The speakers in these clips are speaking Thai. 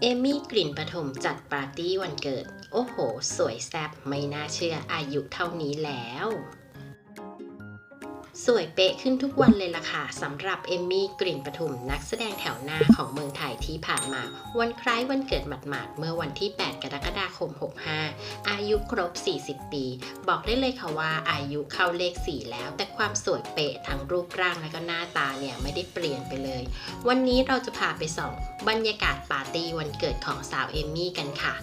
เอมี่กลิ่นปฐมจัดปาร์ตี้วันเกิด โอ้โห สวยแซ่บไม่น่าเชื่ออายุเท่านี้แล้ว สวยเป๊ะขึ้นทุกวันเลยล่ะค่ะสำหรับเอมมี่กลิ่นปทุมนักแสดงแถวหน้าของเมืองไทยที่ผ่านมา วันคล้ายวันเกิดหมาดๆ เมื่อวันที่ 8 กรกฎาคม 65 อายุครบ 40 ปี บอกได้เลยค่ะว่าอายุเข้าเลข 4 แล้ว แต่ความสวยเป๊ะทั้งรูปร่างและก็หน้าตาเนี่ยไม่ได้เปลี่ยนไปเลย วันนี้เราจะพาไปส่องบรรยากาศปาร์ตี้วันเกิดของสาวเอมมี่กันค่ะ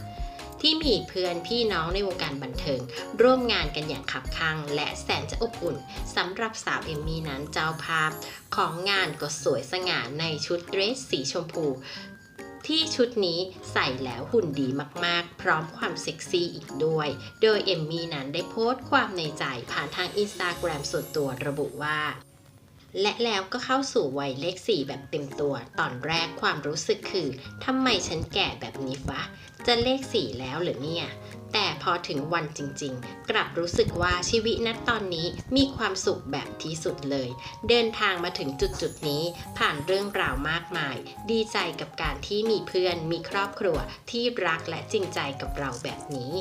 ที่มีเพื่อนพี่น้องในวงการบันเทิง ร่วมงานกันอย่างขับข้างและแสนจะอบอุ่นสำหรับสาวเอมมี่นั้นเจ้าภาพของงานก็สวยสง่าในชุดเดรสสีชมพูที่ชุดนี้ใส่แล้วหุ่นดีมากๆ พร้อมความเซ็กซี่อีกด้วย โดยเอมมี่นั้นได้โพสต์ความในใจผ่านทางอินสตาแกรมส่วนตัวระบุว่า และแล้วก็เข้าสู่วัยเลขสี่แบบเต็มตัว ตอนแรกความรู้สึกคือทำไมฉันแก่แบบนี้วะ จะเลขสี่แล้วหรือเนี่ย แต่พอถึงวันจริงๆ กลับรู้สึกว่าชีวิตณตอนนี้มีความสุขแบบที่สุดเลย เดินทางมาถึงจุดๆนี้ ผ่านเรื่องราวมากมาย ดีใจกับการที่มีเพื่อน มีครอบครัวที่รักและจริงใจกับเราแบบนี้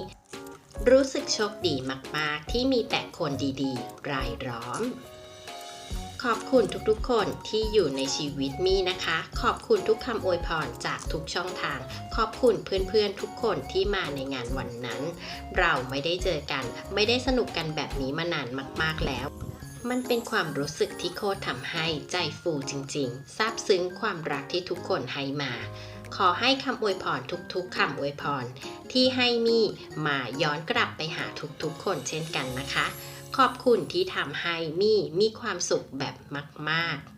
รู้สึกโชคดีมากๆ ที่มีแต่คนดีๆ รายล้อม ขอบคุณทุกๆ คนที่อยู่ในชีวิตมี่นะคะ ขอบคุณทุกคำอวยพรจากทุกช่องทาง ขอบคุณเพื่อนๆทุกคนที่มาในงานวันนั้น เราไม่ได้เจอกัน ไม่ได้สนุกกันแบบนี้มานานมากๆแล้วมันเป็นความรู้สึกที่โคตรทำให้ใจฟูจริงๆ ซาบซึ้งความรักที่ทุกคนให้มา ขอให้คำอวยพรทุกๆคำอวยพรที่ให้มี่มาย้อนกลับไปหาทุกๆคนเช่นกันนะคะ ขอบคุณที่ทำให้มี่มีความสุขแบบมาก ๆ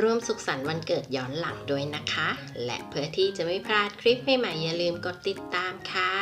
ร่วมสุขสันต์วันเกิดย้อนหลังด้วยนะคะ และเพื่อที่จะไม่พลาดคลิปใหม่ๆอย่าลืมกดติดตามค่ะ